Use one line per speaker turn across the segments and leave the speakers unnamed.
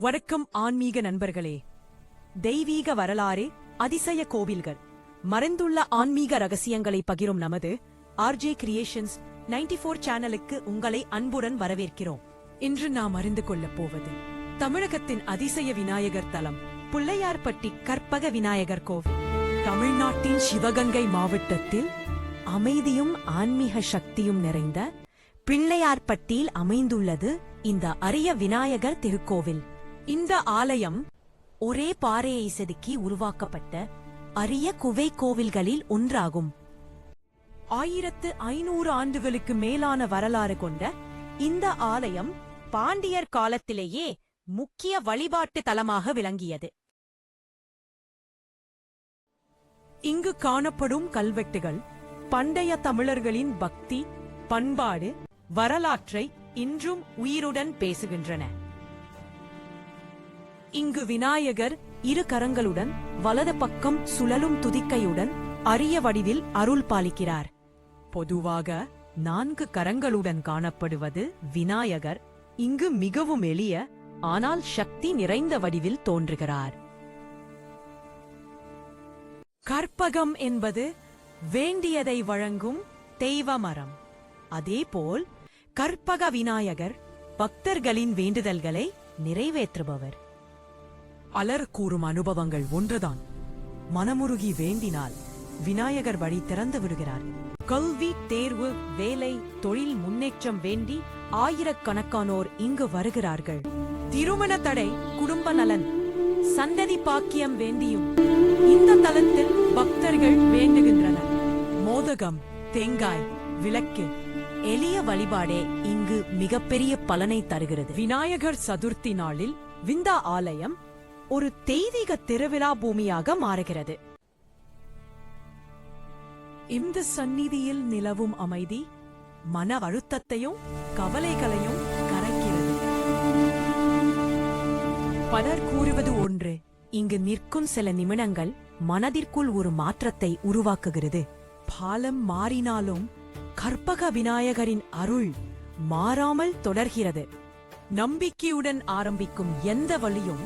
வணக்கம் ஆன்மீக நண்பர்களே. தெய்வீக வரலாறு அதிசய கோவில்கள். மறைந்துள்ள ஆன்மீக ரகசியங்களை பகிரும் நமது ஆர்ஜே கிரியேஷன்ஸ் நைன்டி போர் சேனலுக்கு உங்களை அன்புடன் வரவேற்கிறோம். இன்று நாம் அறிந்து கொள்ளப் போவது தமிழகத்தின் அதிசய விநாயகர் தலம் புள்ளையார்பட்டி கற்பக விநாயகர் கோவில். தமிழ்நாட்டின் சிவகங்கை மாவட்டத்தில் அமைதியும் ஆன்மீக சக்தியும் நிறைந்த பிள்ளையார்பட்டியில் அமைந்துள்ளது இந்த அரிய விநாயகர் திருக்கோவில். இந்த ஆலயம் ஒரே பாறையை செதுக்கி உருவாக்கப்பட்ட அரிய குவை கோவில்களில் ஒன்றாகும். ஆயிரத்து ஐநூறு ஆண்டுகளுக்கு மேலான வரலாறு கொண்ட இந்த ஆலயம் பாண்டியர் காலத்திலேயே முக்கிய வழிபாட்டு தலமாக விளங்கியது. இங்கு காணப்படும் கல்வெட்டுகள் பண்டைய தமிழர்களின் பக்தி பண்பாடு வரலாற்றை இன்றும் உயிருடன் பேசுகின்றன. இங்கு விநாயகர் இரு கரங்களுடன் வலது பக்கம் சுழலும் துதிக்கையுடன் அரிய வடிவில் அருள் பாலிக்கிறார். பொதுவாக நான்கு கரங்களுடன் காணப்படுவது விநாயகர். இங்கு மிகவும் எளிய ஆனால் சக்தி நிறைந்த வடிவில் தோன்றுகிறார். கற்பகம் என்பது வேண்டியதை வழங்கும் தெய்வ மரம் அதேபோல் கற்பக விநாயகர் பக்தர்களின் வேண்டுதல்களை நிறைவேற்றுபவர். அலர் கூறும் அனுபவங்கள் ஒன்றுதான். மனமுருகி வேண்டினால் விநாயகர் வழி திறந்து விடுகிறார். கல்வி தேர்வு வேலை தொழில் முன்னேற்றம் வேண்டி ஆயிரக்கணக்கானோர் இங்கு வருகிறார்கள். திருமண தடை குடும்ப நலன் சந்ததி பாக்கியம் வேண்டியும் இந்த தலத்தில் பக்தர்கள் வேண்டுகின்றனர். மோதகம் தேங்காய் விளக்கு எளிய வழிபாடே இங்கு மிகப்பெரிய பலனை தருகிறது. விநாயகர் சதுர்த்தி நாளில் விந்தா ஆலயம் ஒரு தெய்வீக திருவிழா பூமியாக மாறுகிறது. இந்த சந்நிதியில் நிலவும் அமைதி மன அழுத்தத்தையும் கவலைகளையும் கரைக்கிறது. பலர் கூறுவது ஒன்று இங்கு நிற்கும் சில நிமிடங்கள் மனதிற்குள் ஒரு மாற்றத்தை உருவாக்குகிறது. பாலம் மாறினாலும் கற்பக விநாயகரின் அருள் மாறாமல் தொடர்கிறது. நம்பிக்கையுடன் ஆரம்பிக்கும் எந்த வழியும்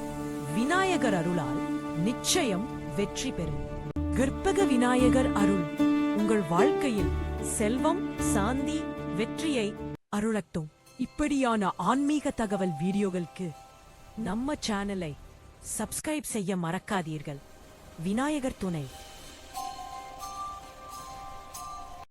விநாயகர் அருளால் நிச்சயம் வெற்றி பெறும். கற்பக விநாயகர் அருள் உங்கள் வாழ்க்கையில் செல்வம் சாந்தி வெற்றியை அருளட்டும். இப்படியான ஆன்மீக தகவல் வீடியோகளுக்கு நம்ம சேனலை சப்ஸ்கிரைப் செய்ய மறக்காதீர்கள். விநாயகர் துணை.